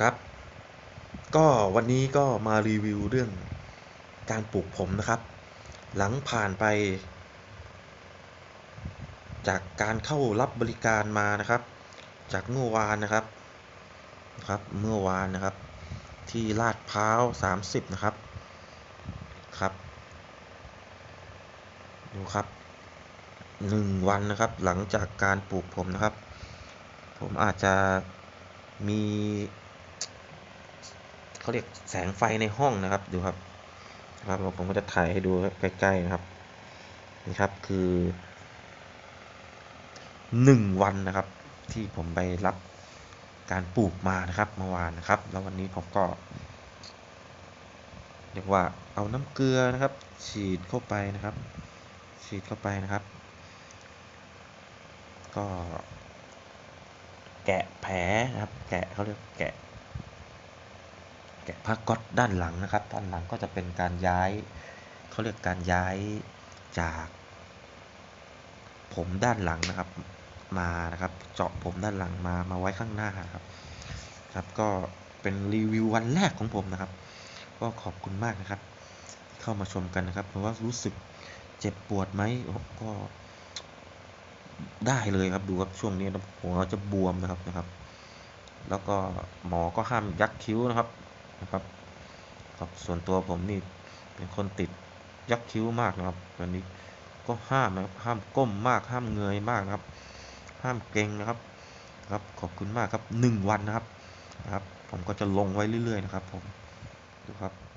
ครับ ก็วันนี้ก็มารีวิวเรื่องการปลูกผมนะครับ หลังผ่านไป จากการเข้ารับบริการมานะครับ จากเมื่อวานนะครับนะครับ เมื่อวานนะครับ ที่ลาดพร้าว 30 นะครับครับดูครับหนึ่งวันนะครับหลังจากการปลูกผมนะครับ ผมอาจจะมี เขาเรียกแสงไฟในห้องนะครับดูครับครับผมก็จะถ่ายให้ดูใกล้ๆนะครับนี่ครับคือหนึ่งวันนะครับ ที่ผมไปรับการปลูกมานะครับเมื่อวานนะครับ แล้ววันนี้ผมก็เรียกว่าเอาน้ำเกลือนะครับ ฉีดเข้าไปนะครับ ฉีดเข้าไปนะครับ ก็แกะแผลนะครับ แกะเขาเรียกแกะ แกะผ้าก๊อตด้านหลังนะครับ ด้านหลังก็จะเป็นการย้ายเขาเรียกการย้ายจาก ผมด้านหลังนะครับมานะครับ เจาะผมด้านหลังมามาไว้ข้างหน้าครับ ครับก็เป็นรีวิววันแรกของผมนะครับ ก็ขอบคุณมากนะครับ เข้ามาชมกันนะครับ เพราะว่ารู้สึกเจ็บปวดไหมก็ได้เลยครับดูครับช่วงนี้หัวจะบวมนะครับนะครับ แล้วก็หมอก็ห้ามยักคิ้วนะครับ นะครับครับส่วนตัวผมนี่เป็นคนติดยักคิ้วมากนะครับวันนี้ก็ห้ามนะครับห้ามก้มมากห้ามเงยมากนะครับ ห้ามเก่งนะครับครับขอบคุณมากครับหนึ่งวันนะครับนะครับ ผมก็จะลงไว้เรื่อย ๆ นะครับ ผมดูครับ